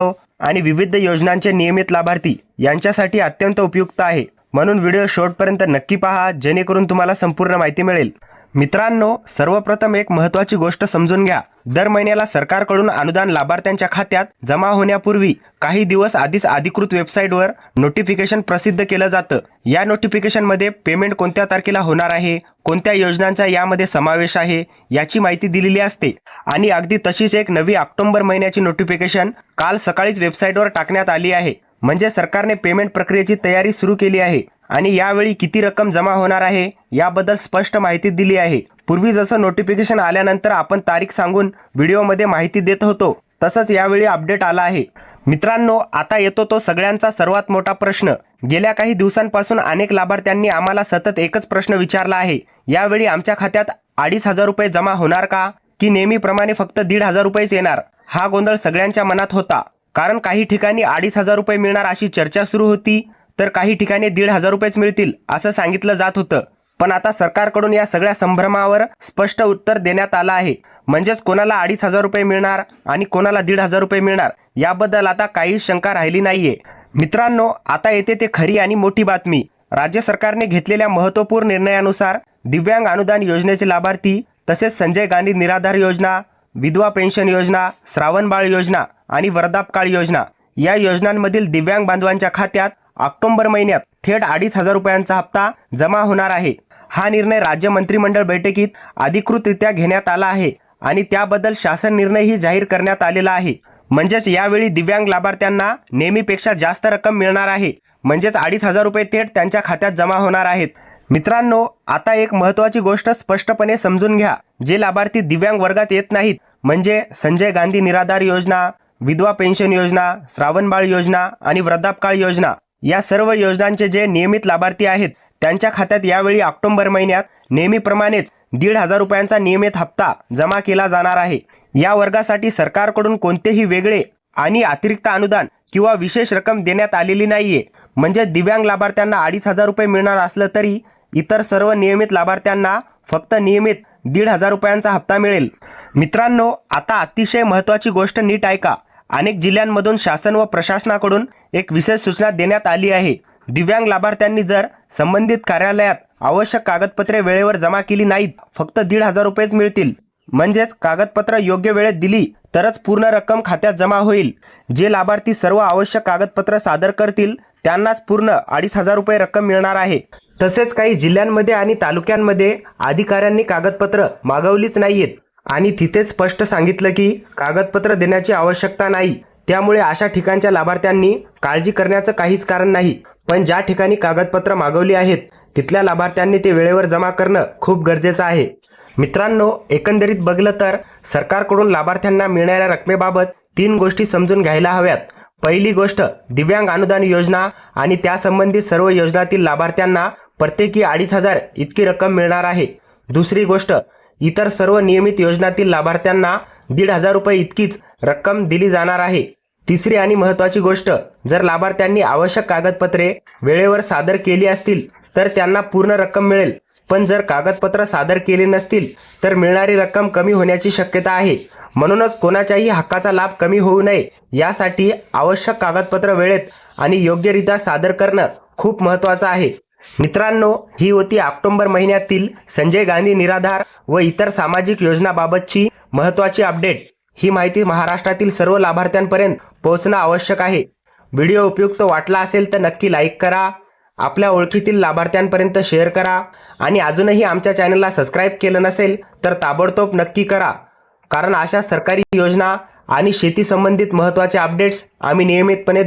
आणि विविध योजनांचे नियमित लाभार्थी यांच्यासाठी अत्यंत उपयुक्त आहे. म्हणून व्हिडिओ शेवटपर्यंत नक्की पहा जेणेकरून तुम्हाला संपूर्ण माहिती मिळेल. मित्रांनो सर्वप्रथम एक महत्त्वाची गोष्ट समजून घ्या. दर महिन्याला सरकारकडून अनुदान लाभार्थ्यांच्या खात्यात जमा होण्यापूर्वी काही दिवस आधीच अधिकृत वेबसाईटवर नोटिफिकेशन प्रसिद्ध केलं जातं. या नोटिफिकेशनमध्ये पेमेंट कोणत्या तारखेला होणार आहे कोणत्या योजनांचा यामध्ये समावेश आहे याची माहिती दिलेली असते. आणि अगदी तशीच एक नवी ऑक्टोबर महिन्याची नोटिफिकेशन काल सकाळीच वेबसाईटवर टाकण्यात आली आहे. म्हणजे सरकारने पेमेंट प्रक्रियेची तयारी सुरू केली आहे. आणि यावेळी किती रक्कम जमा होणार आहे याबद्दल स्पष्ट माहिती दिली आहे. पूर्वी जसं नोटिफिकेशन आल्यानंतर आपण तारीख सांगून व्हिडिओमध्ये माहिती देत होतो तसंच यावेळी अपडेट आला आहे. मित्रांनो आता येतो तो सगळ्यांचा सर्वात मोठा प्रश्न. गेल्या काही दिवसांपासून अनेक लाभार्थ्यांनी आम्हाला सतत एकच प्रश्न विचारला आहे. यावेळी आमच्या खात्यात अडीच हजार रुपये जमा होणार का? की नेहमीप्रमाणे फक्त दीड हजार रुपयेच येणार? हा गोंधळ सगळ्यांच्या मनात होता. कारण काही ठिकाणी अडीच हजार रुपये मिळणार अशी चर्चा सुरू होती तर काही ठिकाणी दीड हजार रुपयेच मिळतील असं सांगितलं जात होतं. पण आता सरकारकडून या सगळ्या संभ्रमावर स्पष्ट उत्तर देण्यात आलं आहे. म्हणजेच कोणाला अडीच हजार रुपये मिळणार आणि कोणाला दीड हजार रुपये मिळणार याबद्दल आता काही शंका राहिली नाहीये. मित्रांनो आता येते ते खरी आणि मोठी बातमी. राज्य सरकारने घेतलेल्या महत्त्वपूर्ण निर्णयानुसार दिव्यांग अनुदान योजनेचे लाभार्थी तसेच संजय गांधी निराधार योजना विधवा पेन्शन योजना श्रावणबाळ योजना आणि वर्धापकाळ योजना या योजनांमधील दिव्यांग बांधवांच्या खात्यात ऑक्टोबर महिन्यात थेट अडीच हजार रुपयांचा हप्ता जमा होणार आहे. हा निर्णय राज्य मंत्रिमंडळ बैठकीत अधिकृतरित्या घेण्यात आला आहे आणि त्याबद्दल शासन निर्णयही जाहीर करण्यात आलेला आहे. म्हणजेच यावेळी दिव्यांग लाभार्थ्यांना नेहमीपेक्षा जास्त रक्कम मिळणार आहे. म्हणजेच अडीच हजार रुपये थेट त्यांच्या खात्यात जमा होणार आहेत. मित्रांनो आता एक महत्त्वाची गोष्ट स्पष्टपणे समजून घ्या. जे लाभार्थी दिव्यांग वर्गात येत नाहीत म्हणजे संजय गांधी निराधार योजना विधवा पेन्शन योजना श्रावणबाळ योजना आणि वृद्धापकाळ योजना या सर्व योजनांचे जे नियमित लाभार्थी आहेत त्यांच्या खात्यात यावेळी ऑक्टोबर महिन्यात नेहमीप्रमाणेच दीड हजार रुपयांचा नियमित हप्ता जमा केला जाणार आहे. या वर्गासाठी सरकारकडून कोणतेही वेगळे आणि अतिरिक्त अनुदान किंवा विशेष रक्कम देण्यात आलेली नाहीये. म्हणजे दिव्यांग लाभार्थ्यांना अडीच हजार रुपये मिळणार असलं तरी इतर सर्व नियमित लाभार्थ्यांना फक्त नियमित दीड हजार रुपयांचा हप्ता मिळेल. मित्रांनो आता अतिशय महत्त्वाची गोष्ट नीट ऐका. अनेक जिल्ह्यांमधून शासन व प्रशासनाकडून एक विशेष सूचना देण्यात आली आहे. दिव्यांग लाभार्थ्यांनी जर संबंधित कार्यालयात आवश्यक कागदपत्रे वेळेवर जमा केली नाहीत फक्त दीड हजार रुपयेच मिळतील. म्हणजेच कागदपत्र योग्य वेळेत दिली तरच पूर्ण रक्कम खात्यात जमा होईल. जे लाभार्थी सर्व आवश्यक कागदपत्र सादर करतील त्यांनाच पूर्ण अडीच हजार रुपये रक्कम मिळणार आहे. तसेच काही जिल्ह्यांमध्ये आणि तालुक्यांमध्ये अधिकाऱ्यांनी कागदपत्र मागवलीच नाहीयेत. आणि तिथेच स्पष्ट सांगितलं की कागदपत्र देण्याची आवश्यकता नाही. त्यामुळे अशा ठिकाणच्या लाभार्थ्यांनी काळजी करण्याचं काहीच कारण नाही. पण ज्या ठिकाणी कागदपत्र मागवली आहेत तिथल्या लाभार्थ्यांनी ते वेळेवर जमा करणं खूप गरजेचं आहे. मित्रांनो एकंदरीत बघलं तर सरकारकडून लाभार्थ्यांना मिळणाऱ्या रकमेबाबत तीन गोष्टी समजून घ्यायला हव्यात. पहिली गोष्ट दिव्यांग अनुदान योजना आणि त्यासंबंधित सर्व योजनातील लाभार्थ्यांना प्रत्येकी अडीच हजार इतकी रक्कम मिळणार आहे. दुसरी गोष्ट इतर सर्व नियमित योजनातील लाभार्थ्यांना दीड हजार रुपये इतकीच रक्कम दिली जाणार आहे. तिसरी आणि महत्त्वाची गोष्ट जर लाभार्थ्यांनी आवश्यक कागदपत्रे वेळेवर सादर केली असतील तर त्यांना पूर्ण रक्कम मिळेल. पण जर कागदपत्र सादर केले नसतील तर मिळणारी रक्कम कमी होण्याची शक्यता आहे. म्हणूनच कोणाच्याही हक्काचा लाभ कमी होऊ नये. यासाठी आवश्यक कागदपत्र वेळेत आणि योग्यरित्या सादर करणं खूप महत्त्वाचं आहे. मित्रांनो ही होती ऑक्टोबर महिन्यातील संजय गांधी निराधार व इतर सामाजिक योजनाबाबतची महत्त्वाची अपडेट. ही माहिती महाराष्ट्रातील सर्व लाभार्थ्यांपर्यंत पोहोचणं आवश्यक आहे. व्हिडिओ उपयुक्त वाटला असेल तर नक्की लाईक करा आपल्या ओळखीतील लाभार्थ्यांपर्यंत शेअर करा आणि अजूनही आमच्या चॅनलला सबस्क्राईब केलं नसेल तर ताबडतोब नक्की करा. कारण अशा सरकारी योजना आणि शेती संबंधित महत्त्वाचे अपडेट्स आम्ही नियमितपणे